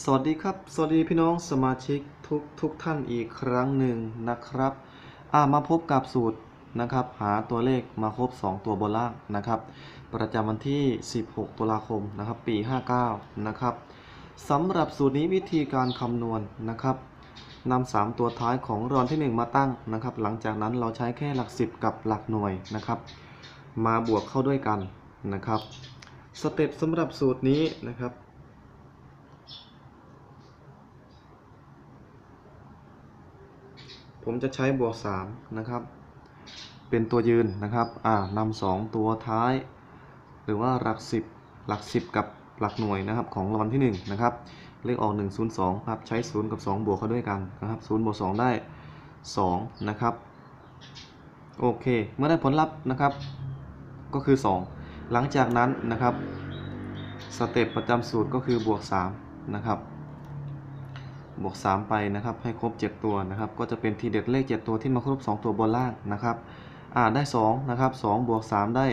สวัสดีครับ สวัสดีพี่น้องสมาชิกทุกทุกท่านอีกครั้งหนึ่งนะครับอ่ามาพบกับสูตรนะครับ หาตัวเลขมาครบ 2 ตัวบนล่างนะครับ ประจำวันที่ 16 ตุลาคมนะครับ ปี 59 นะครับสำหรับสูตรนี้วิธีการคำนวณนะครับนำ3ตัวท้ายของรอนที่ 1 มาตั้งนะครับ หลังจากนั้นเราใช้แค่หลัก 10 กับหลักหน่วยนะครับ มาบวกเข้าด้วยกันนะครับ สเต็ปสำหรับสูตรนี้นะครับ ผมจะใช้บวก3นะครับ เป็นตัวยืนนะครับ อ่านำสองตัวท้าย หรือว่าหลัก 10 หลัก 10 กับหลักหน่วยนะครับของรางวัลที่ 1 นะครับ เลขออก 102ครับ ใช้ 0 กับ 2 บวกเข้าด้วยกันนะครับ0บวก2ได้ 2 นะครับ โอเค เมื่อได้ผลลัพธ์นะครับ ก็คือ 2 หลังจากนั้นนะครับ สเต็ปประจำสูตรก็คือบวก 3 นะครับ บวก 3 ไปนะครับ ให้ครบ 7 ตัวนะครับ ก็จะเป็นทีเด็ดเลข 7 ตัวที่มาครบ 2 ตัวบนล่างนะครับอ่าได้2นะครับ2บวก 3 ได้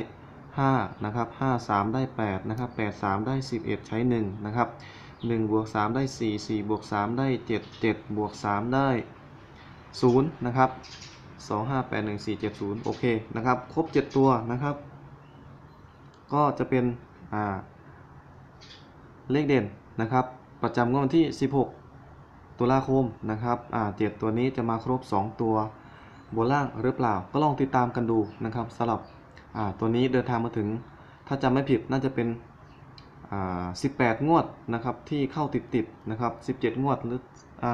5นะครับ5 3 ได้8นะครับ8 3 ได้ 11 ใช้1นะครับ1บวก3ได้ 4 4บวก3ได้ 7 7บวก3ได้0นะครับ2 5 8 1 4 7 0โอเคนะครับ ครบ 7 ตัวนะครับ ก็จะเป็นอ่าเลขเด่นนะครับ ประจำงวดที่ 16 ตุลาคมนะครับอ่าเจ็ดตัวนี้จะมาครบ 2 ตัวบนล่างหรือเปล่า ก็ลองติดตามกันดูนะครับสำหรับอ่าตัวนี้เดินทางมาถึง ถ้าจำไม่ผิดน่าจะเป็นอ่า18 งวดนะครับที่เข้าติดติดๆนะครับ 17 งวดหรืออ่า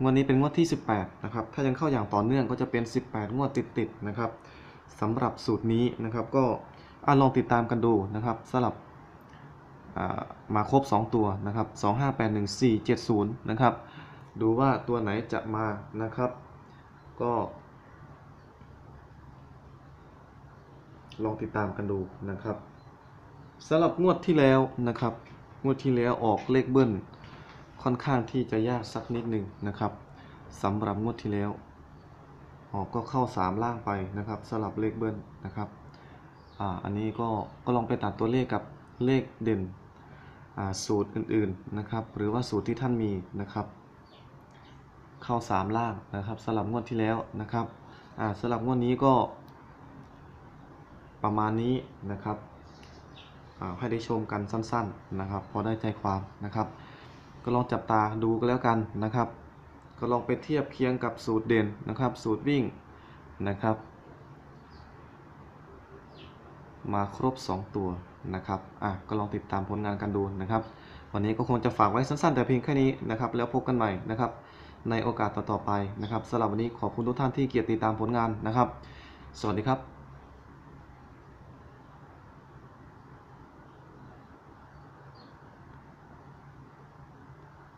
งวดนี้เป็นงวดที่ 18 นะครับ ถ้ายังเข้าอย่างต่อเนื่องก็จะเป็น 18 งวดติดติดๆนะครับสำหรับสูตรนี้นะครับก็อลองติดตามกันดูนะครับสำหรับ มาครบ 2 ตัวนะครับ 2 5 8 1 4 7 0 นะครับ ดูว่าตัวไหนจะมานะครับ ก็ ลองติดตามกันดูนะครับสำหรับงวดที่แล้วนะครับ งวดที่แล้วออกเลขเบิ้ลค่อนข้างที่จะยากสักนิดหนึ่งนะครับสำหรับงวดที่แล้ว ออกก็เข้า 3 ล่างไปนะครับสำหรับเลขเบิ้ลนะครับอ่าอันนี้ก็ก็ลองไปตัดตัวเลขกับเลขเด่น สูตรอื่นๆนะครับหรือว่าสูตรที่ท่านมีนะครับ เข้า 3 ล่างนะครับสำหรับงวดที่แล้วนะครับสำหรับงวดนี้ก็ประมาณนี้นะครับให้ได้ชมกันสั้นๆนะครับพอได้ใจความนะครับ ก็ลองจับตาดูก็แล้วกันนะครับ ก็ลองไปเทียบเคียงกับสูตรเด่นนะครับ สูตรวิ่งนะครับ มาครบ 2 ตัว นะครับอะก็ลองติดตามผลงานกันดูนะครับ วันนี้ก็คงจะฝากไว้สั้นๆ แต่เพียงแค่นี้นะครับ แล้วพบกันใหม่นะครับ ในโอกาสต่อๆไปนะครับสำหรับวันนี้ขอบคุณทุกท่านที่เกียรติติดตามผลงานนะครับ สวัสดีครับ